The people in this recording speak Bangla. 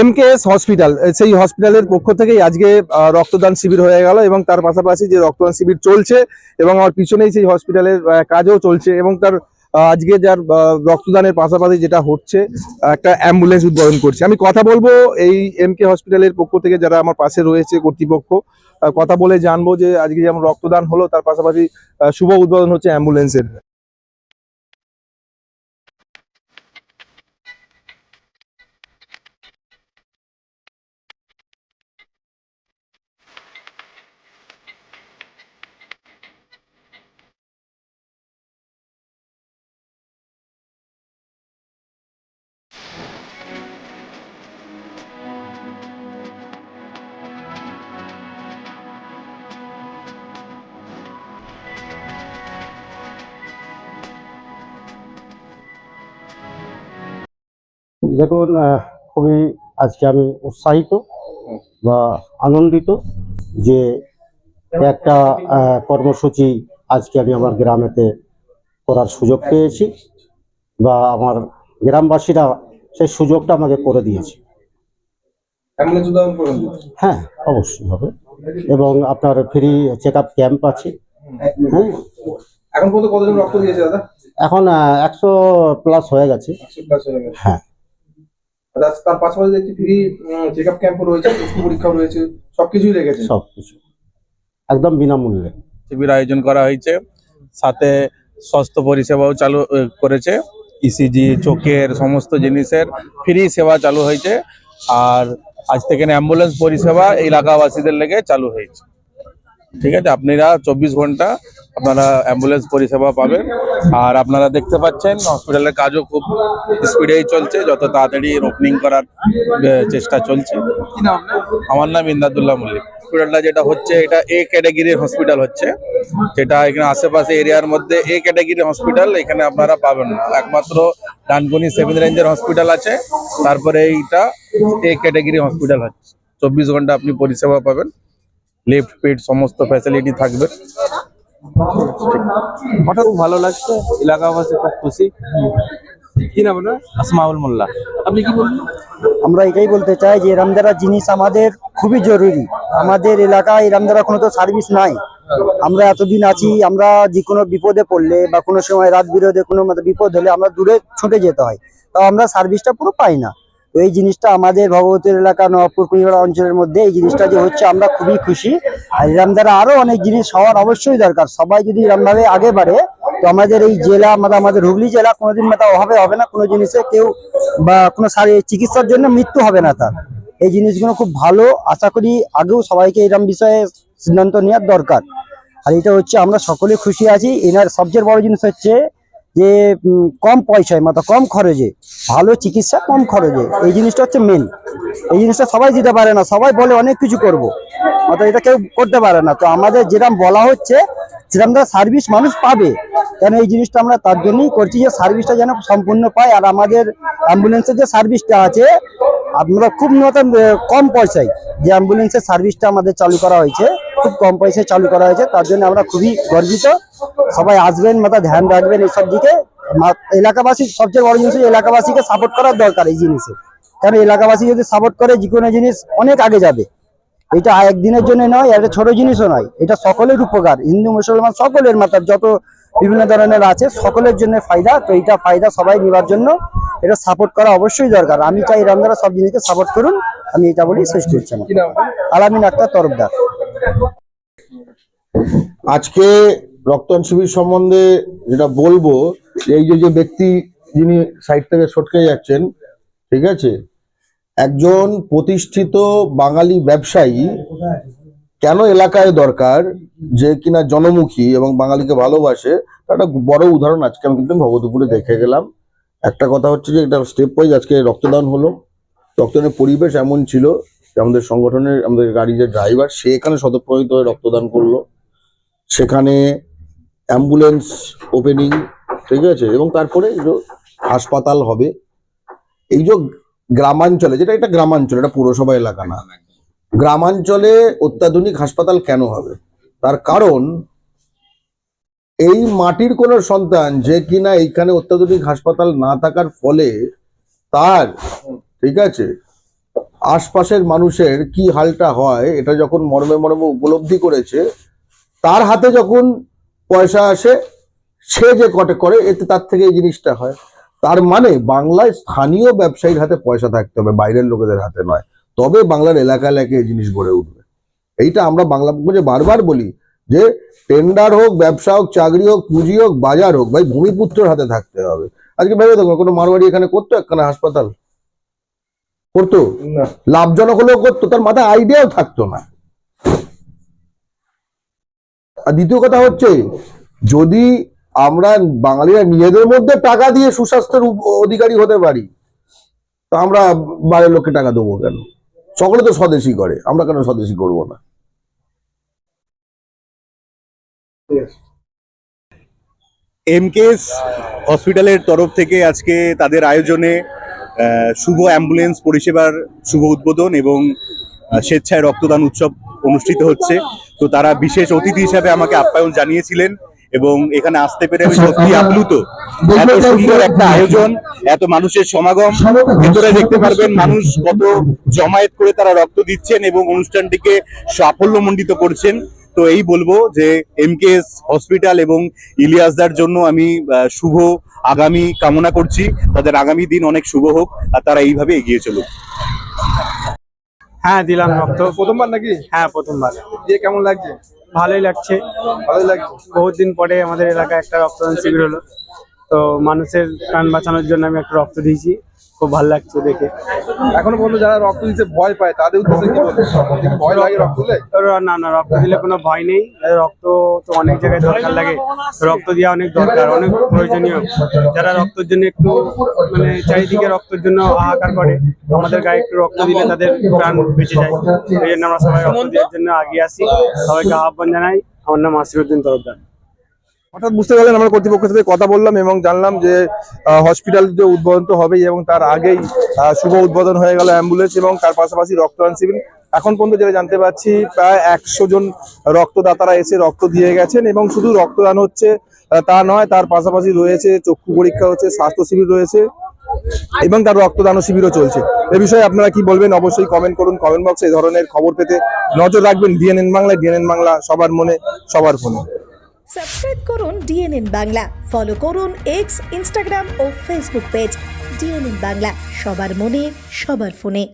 এম কে এস হসপিটাল সেই হসপিটালের পক্ষ থেকেই আজকে রক্তদান শিবির হয়ে গেল এবং তার পাশাপাশি যে রক্তদান শিবির চলছে এবং আমার পিছনেই সেই হসপিটালের কাজও চলছে এবং তার আজকে যার রক্তদানের পাশাপাশি যেটা হচ্ছে, একটা অ্যাম্বুলেন্স উদ্বোধন করছে। আমি কথা বলব এই এম কে হসপিটালের পক্ষ থেকে যারা আমার পাশে রয়েছে কর্তৃপক্ষ কথা বলে জানব যে আজকে যেমন রক্তদান হলো, তার পাশাপাশি শুভ উদ্বোধন হচ্ছে অ্যাম্বুলেন্সের দেখুন খুবই আজকে আমি উৎসাহিত বা আনন্দিত যে একটা কর্মসূচি আজকে আমি আমার গ্রামেতে করার সুযোগ পেয়েছি বা আমার গ্রামবাসীরা সেই সুযোগটা আমাকে করে দিয়েছে। হ্যাঁ অবশ্যই হবে। এবং আপনার ফ্রি চেক আপ ক্যাম্প আছে। হ্যাঁ। এখন পর্যন্ত কতজন রক্ত দিয়েছে দাদা? এখন একশো প্লাস হয়ে গেছে। হ্যাঁ। তার তার পাশাপাশি দেখছি ফ্রি চেক আপ ক্যাম্পও রয়েছে পরীক্ষাও রয়েছে সবকিছুই রেখেছে। সবকিছু। একদম বিনামূল্যে। শিবির আয়োজন করা হয়েছে। সাথে স্বাস্থ্য পরিষেবাও চালু করেছে। ইসিজি চোখের সমস্ত জিনিসের ফ্রি সেবা চালু হয়েছে। আর আজ থেকে অ্যাম্বুলেন্স পরিষেবা এই এলাকাবাসীদের লেগে চালু হয়েছে। ঠিক আছে? আপনারা চব্বিশ ঘণ্টা আপনারা অ্যাম্বুলেন্স পরিষেবা পাবেন। আর আপনারা দেখতে পাচ্ছেন হসপিটালের কাজও খুব স্পিডেই চলছে। যত তাড়াতাড়ি ওপেনিং করার চেষ্টা চলছে। আমার নাম ইন্দাদুল্লাহ মল্লিক। হসপিটালটা যেটা হচ্ছে এটা এ ক্যাটাগরির হসপিটাল হচ্ছে। যেটা এখানে আশেপাশে এরিয়ার মধ্যে এ ক্যাটাগরির হসপিটাল এখানে আপনারা পাবেন না। একমাত্র ডানকুনি সেভেন রেঞ্জের হসপিটাল আছে। তারপরে এইটা এ ক্যাটাগরি হসপিটাল হচ্ছে। চব্বিশ ঘণ্টা আপনি পরিষেবা পাবেন। লিফট ফিট সমস্ত ফ্যাসিলিটি থাকবে। হঠাৎ খুব ভালো লাগছে এলাকাবাসী খুব খুশি। কি নাম আপনার? আসমাউল মোল্লা। আপনি কি বলবেন? আমরা এটাই বলতে চাই যে এরম দ্বারা জিনিস আমাদের খুবই জরুরি। আমাদের এলাকায় এরম দ্বারা কোনো তো সার্ভিস নাই। আমরা এতদিন আছি আমরা যে কোনো বিপদে পড়লে বা কোনো সময় রাত বিরোধে কোনো মতো বিপদ হলে আমরা দূরে ছুটে যেতে হয়। তাও আমরা সার্ভিসটা পুরো পাই না। তো এই জিনিসটা আমাদের ভগবতীর এলাকা, নবাবপুর কুড়িপাড়া অঞ্চলের মধ্যে এই জিনিসটা যে হচ্ছে আমরা খুবই খুশি। আর এরম দ্বারা আরও অনেক জিনিস হওয়ার অবশ্যই দরকার। সবাই যদি এরমভাবে আগে বাড়ে, তো আমাদের এই জেলা আমাদের আমাদের হুগলি জেলা কোনোদিন মাথা অভাবে হবে না, কোনো জিনিসে কেউ বা কোনো চিকিৎসার জন্য মৃত্যু হবে না তার। এই জিনিসগুলো খুব ভালো, আশা করি আগেও সবাইকে এরকম বিষয়ে সিদ্ধান্ত নেওয়ার দরকার। আর এটা হচ্ছে আমরা সকলে খুশি আছি। এনার সবচেয়ে বড় জিনিস হচ্ছে যে কম পয়সায় মতো কম খরচে ভালো চিকিৎসা কম খরচে এই জিনিসটা হচ্ছে মেন এই জিনিসটা সবাই দিতে পারে না সবাই বলে অনেক কিছু করব। মাত্র এটা কেউ করতে পারে না। তো আমাদের যেরকম বলা হচ্ছে সেরকম সার্ভিস মানুষ পাবে। কেন এই জিনিসটা আমরা তার জন্যই করছি যে সার্ভিসটা যেন সম্পূর্ণ পায় আর আমাদের অ্যাম্বুলেন্সের যে সার্ভিসটা আছে আমরা খুব আহ, কম পয়সায় যে অ্যাম্বুলেন্সের সার্ভিসটা আমাদের চালু করা হয়েছে খুব কম পয়সায় চালু করা হয়েছে তার জন্য আমরা খুবই গর্বিত। সবাই আসবেন মাথা ধ্যান রাখবেন এইসব দিকে। এলাকাবাসী সবচেয়ে বড় জিনিস এলাকাবাসীকে সাপোর্ট করার দরকার এই জিনিসে। কারণ এলাকাবাসী যদি সাপোর্ট করে যে কোনো জিনিস অনেক আগে যাবে। এটা একদিনের জন্য নয় এটা ছোট জিনিসও নয়। এটা সকলের উপকার। হিন্দু মুসলমান সকলের মাথার যত বিভিন্ন ধরনের আছে সকলের জন্য ফায়দা। তো এইটা ফায়দা সবাই নেবার জন্য। এটা সাপোর্ট করা অবশ্যই দরকার। আমি চাই রামদারা সব জিনিসকে সাপোর্ট করুন। আমি এটা বলি শেষ করছি আপনার? আলামিন আক্তার তরফদার। আজকে রক্তদান শিবির সম্বন্ধে যেটা বলব, এই যে যে ব্যক্তি যিনি সাইড থেকে সটকে যাচ্ছেন, ঠিক আছে? একজন প্রতিষ্ঠিত বাঙালি ব্যবসায়ী কেন এলাকায় দরকার যে কিনা জনমুখী এবং বাঙালিকে ভালোবাসে একটা বড় উদাহরণ আজকে আমি কিন্তু ভগতপুরে দেখে গেলাম। একটা কথা হচ্ছে যে, এটা স্টেপ ওয়াইজ আজকে রক্তদান হলো। রক্তদানের পরিবেশ এমন ছিল আমাদের সংগঠনের, আমাদের গাড়ির যে ড্রাইভার সে এখানে স্বতঃপ্রণীত হয়ে রক্তদান করল। সেখানে অ্যাম্বুলেন্স ওপেনিং ঠিক আছে? এবং তারপরে হাসপাতাল হবে। এই যে গ্রামাঞ্চলে, যেটা এটা গ্রামাঞ্চল, এটা পুরসভা এলাকা না। গ্রামাঞ্চলে অত্যাধুনিক হাসপাতাল কেন হবে? তার কারণ, এই মাটির কোন সন্তান যে কিনা এইখানে অত্যাধুনিক হাসপাতাল না থাকার ফলে তার, ঠিক আছে আশপাশের মানুষের কি হালটা হয়, এটা যখন মর্মে মর্মে উপলব্ধি করেছে, তার হাতে যখন পয়সা আসে, সে যে কটে করে, এতে তার থেকে এই জিনিসটা হয়। তার মানে বাংলায় স্থানীয় ব্যবসায়ীর হাতে পয়সা থাকতে হবে, বাইরের লোকেদের হাতে নয়। তবে বাংলার এলাকা এলাকায় এই জিনিস গড়ে উঠবে। এইটা আমরা বাংলা যে বারবার বলি যে টেন্ডার হোক, ব্যবসা হোক, চাকরি হোক, পুঁজি হোক, বাজার হোক, ভাই, ভূমিপুত্রের হাতে থাকতে হবে। আজকে ভেবে দেখো কোনো মারবাড়ি এখানে করতো একখানা হাসপাতাল? করতো? লাভজনক হলেও করতো তার মাথায় আইডিয়াও থাকতো না। আর দ্বিতীয় কথা হচ্ছে যদি আমরা বাঙালিরা নিজেদের মধ্যে টাকা দিয়ে সুস্বাস্থ্যের অধিকারী হতে পারি তো আমরা বাইরের লোককে টাকা দেবো কেন? সকলে তো স্বদেশী করে আমরা কেন স্বদেশী করব না? এমকেএস হসপিটালের তরফ থেকে আজকে তাদের আয়োজনে শুভ অ্যাম্বুলেন্স পরিষেবার শুভ উদ্বোধন এবং স্বেচ্ছায় রক্তদান উৎসব অনুষ্ঠিত হচ্ছে। তো তারা বিশেষ অতিথি হিসাবে আমাকে আপ্যায়ন জানিয়েছিলেন এবং এখানে আসতে পেরে আমি সত্যি আপ্লুত। এত সুন্দর একটা আয়োজন এত মানুষের সমাগম ভেতরে দেখতে পারবেন মানুষ কত জমায়েত করে তারা রক্ত দিচ্ছেন এবং অনুষ্ঠানটিকে সাফল্য সাফল্যমণ্ডিত করছেন। তো এই বলব যে এমকেএস হসপিটাল এবং ইলিয়াসদার জন্য আমি শুভ আগামী কামনা করছি। তাদের আগামী দিন অনেক শুভ হোক আর তারা এইভাবে এগিয়ে চলুক। হ্যাঁ দিলাম রক্ত। প্রথমবার নাকি? হ্যাঁ প্রথমবার। দিয়ে কেমন লাগছে? ভালোই লাগছে। ভালোই লাগছে। বহুত দিন পরে আমাদের এলাকায় একটা রক্তদান শিবির হলো। তো মানুষের প্রাণ বাঁচানোর জন্য আমি একটা রক্ত দিয়েছি। খুব ভালো লাগছে দেখে। এখনও পর্যন্ত যারা রক্ত দিতে ভয় পায় তাদের উদ্দেশ্যে কি বলব ভয় লাগে রক্ত দিলে? না না রক্ত দিলে কোনো ভয় নেই। রক্ত তো অনেক জায়গায় দরকার লাগে। রক্ত দেওয়া অনেক দরকার অনেক প্রয়োজনীয়। যারা রক্তের জন্য একটু মানে চারিদিকে রক্তের জন্য হাহাকার করে আমাদের গায়ে একটু রক্ত দিলে তাদের প্রাণ বেঁচে যায়। এই জন্য আমরা সবাই রক্ত দেওয়ার জন্য আগিয়ে আসি। সবাইকে আহ্বান জানাই। আমার নাম আসিরুদ্দিন তরফদার। হঠাৎ বুঝতে পারলেন আমরা কর্তৃপক্ষের সাথে কথা বললাম এবং জানলাম যে হসপিটাল যে উদ্বোধন তো হবেই এবং তার আগেই শুভ উদ্বোধন হয়ে গেল অ্যাম্বুলেন্স এবং তার পাশাপাশি রক্তদান শিবির। এখন পর্যন্ত যেটা জানতে পারছি প্রায় একশো জন রক্তদাতারা এসে রক্ত দিয়ে গেছেন এবং শুধু রক্তদান হচ্ছে তা নয়, তার পাশাপাশি রয়েছে, চক্ষু পরীক্ষা হচ্ছে, স্বাস্থ্য শিবির রয়েছে এবং তার রক্তদান শিবিরও চলছে। এ বিষয়ে আপনারা কি বলবেন? অবশ্যই কমেন্ট করুন কমেন্ট বক্সে এই ধরনের খবর পেতে নজর রাখবেন। ডিএনএন বাংলা ডিএনএন বাংলা সবার মনে, সবার ফোনে। সাবস্ক্রাইব করুন ডিএনএন বাংলা। ফলো করুন এক্স ইনস্টাগ্রাম ও ফেসবুক পেজ ডিএনএন বাংলা। সবার মনে, সবার ফোনে।